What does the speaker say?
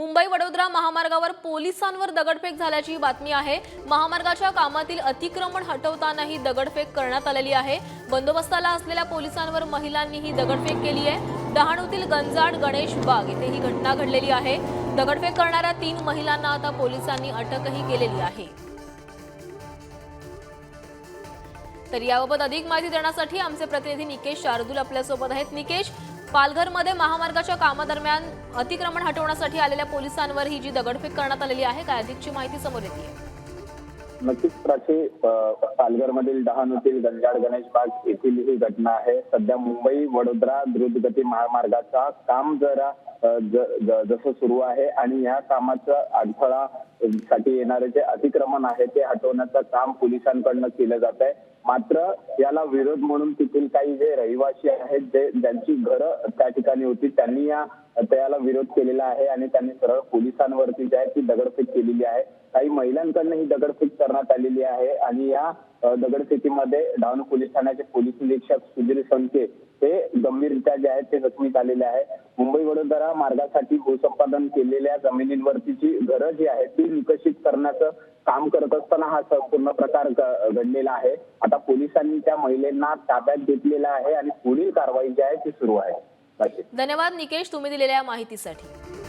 मुंबई वडोदरा महामार्गावर पोलिसांवर दगडफेक झाल्याची बातमी आहे. महामार्गाच्या कामातील अतिक्रमण हटवतानाही दगडफेक करण्यात आलेली आहे. बंदोबस्ताला असलेल्या पोलिसांवर महिलांनी ही दगडफेक केली आहे. डहाणूतील गंजाड गणेश बाग येथे ही घटना घडलेली आहे. दगडफेक करणाऱ्या तीन महिलांना आता पोलिसांनी अटकही केलेली आहे. तर याबाबत अधिक माहिती देण्यासाठी आमचे प्रतिनिधी निकेश शार्दूल आपल्यासोबत आहेत. निकेश पालघरमध्ये महामार्गाच्या कामादरम्यान अतिक्रमण हटवण्यासाठी आलेल्या पोलिसांवर ही जी दगडफेक करण्यात आलेली आहे काय अधिकची माहिती समोर येते? नक्कीच. प्राची पालघरमधील डहाणूतील गंजाड गणेश बाग येथील ही घटना आहे. सध्या मुंबई वडोदरा द्रुतगती महामार्गाचा काम जरा जसं सुरू आहे आणि या कामाचं अडथळा साठी येणारे जे अतिक्रमण आहे ते हटवण्याचं काम पोलिसांकडनं केलं जात आहे मात्र याला विरोध म्हणून तिथील काही जे रहिवासी आहेत जे ज्यांची घरं त्या ठिकाणी होती त्यांनी या त्याला विरोध केलेला आहे आणि त्यांनी सरळ पोलिसांवरती जी आहे ती दगडफेक केलेली आहे. काही महिलांकडनं ही दगडफेक करण्यात आलेली आहे आणि या अ, दगडफेकीमध्ये डहाणू पोलीस ठाण्याचे पोलीस निरीक्षक सुधीर संके हे गंभीररित्या जे आहेत ते जखमी झालेले आहे. मुंबई वडोदरा मार्गासाठी भूसंपादन केलेल्या जमिनींवरती जी घरं जी आहेत ती विकसित करण्याचं काम करत असताना हा संपूर्ण प्रकार घडलेला आहे. आता पोलिसांनी त्या महिलांना ताब्यात घेतलेला आहे आणि पुढील कारवाई जी आहे ती सुरू आहे. धन्यवाद निकेश तुम्ही दिलेल्या माहितीसाठी.